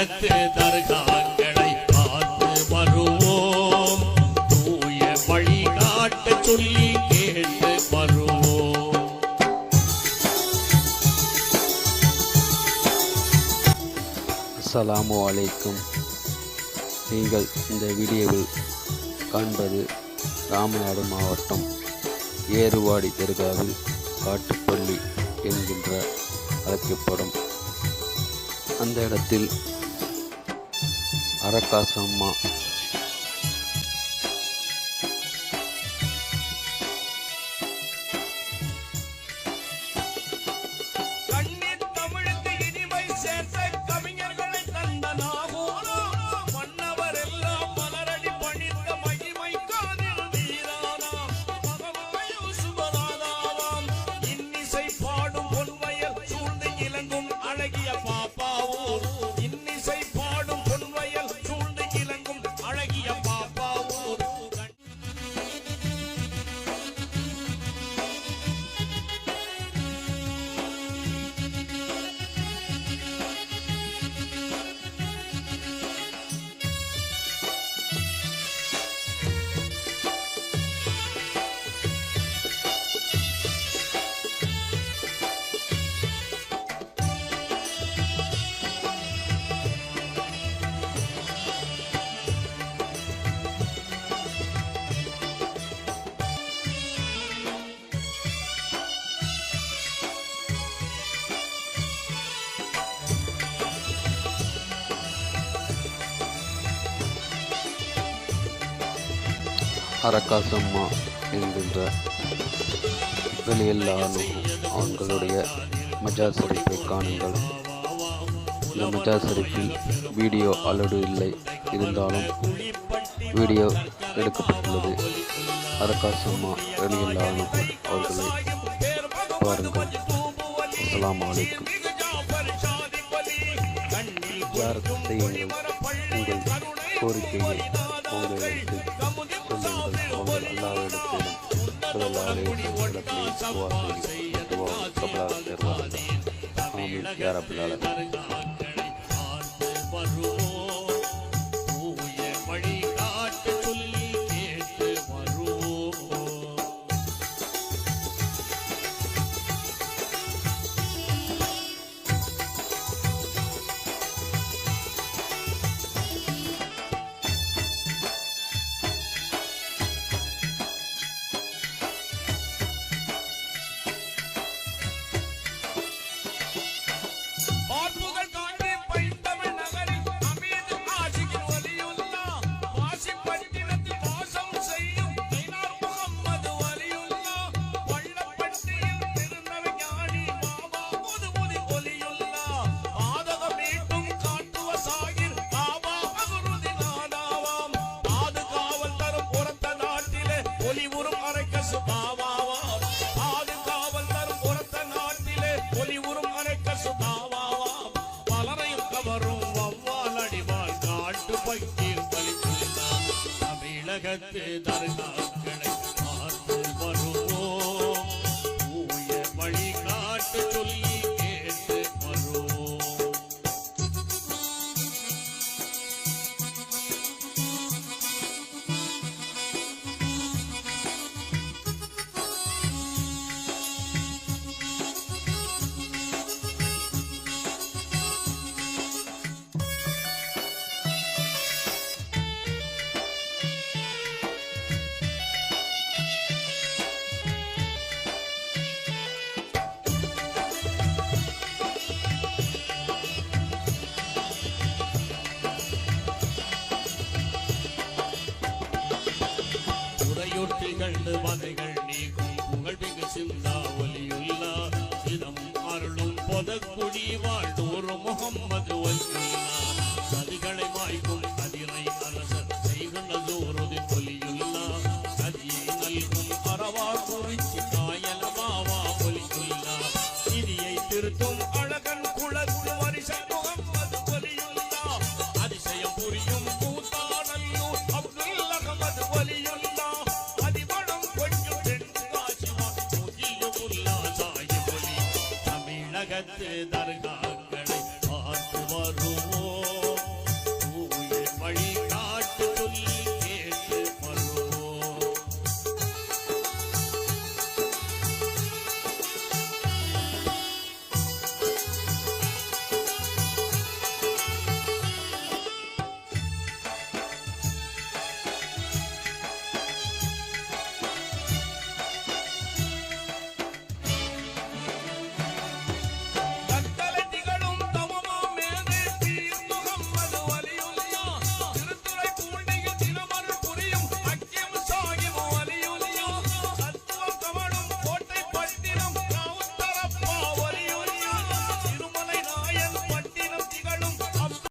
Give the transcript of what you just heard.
தமிழகத்து தர்காங்களை பார்த்து வருவோம். தூய வழிகாட்ட சொல்லி கேட்டு வருவோம். அஸ்ஸலாமு அலைக்கும். நீங்கள் இந்த வீடியோவில் காண்பது ராமநாடு மாவட்டம் ஏறுவாடி தெருகாவில் காட்டுப்பள்ளி என்கின்ற அழைக்கப்படும். அந்த இடத்தில் அரக்காசம்மா அரக்காசம்மா என்கின்ற வெளியெல்லாலும் ஆண்களுடைய மஜா ஷரீஃபை காணுங்கள். இந்த மஜா ஷரீஃபில் வீடியோ அலடு இல்லை. இருந்தாலும் வீடியோ எடுக்கப்பட்டுள்ளது. அரக்காசம்மா வெளியெல்லாலும் அவர்களை பாருங்கள். அஸ்லாம் அலைக்கும் ஜாரத் செய்யுங்கள் உங்கள் கோரிக்கையை உங்களுக்கு சொல்லுங்கள் உங்கள் அல்லாவிடத்திலும் முதலாளி ஆமீன் யார் ரப்பல் நாட்டிலே ஒளிவுறும் அரைக்கசு ஆடு காவல் தரும் உரத்த நாட்டிலே ஒளிவுறும் அரைக்கசு பாவாவாம் பலரையும் கவரும் வவ்வால் அடிவாள் காட்டு பைக்கில் பலித்துள்ளார் தமிழகத்து தர்காக்களை பார்த்து வருவோம். தூய வழிகாட்டு சொல்லி கண்டு பதைகள் நீக்கும். புகழ்மிகு சிந்தா ஒலியுள்ளா சிதம் அருளும் பொதக்குடி வாழ்ந்தோர்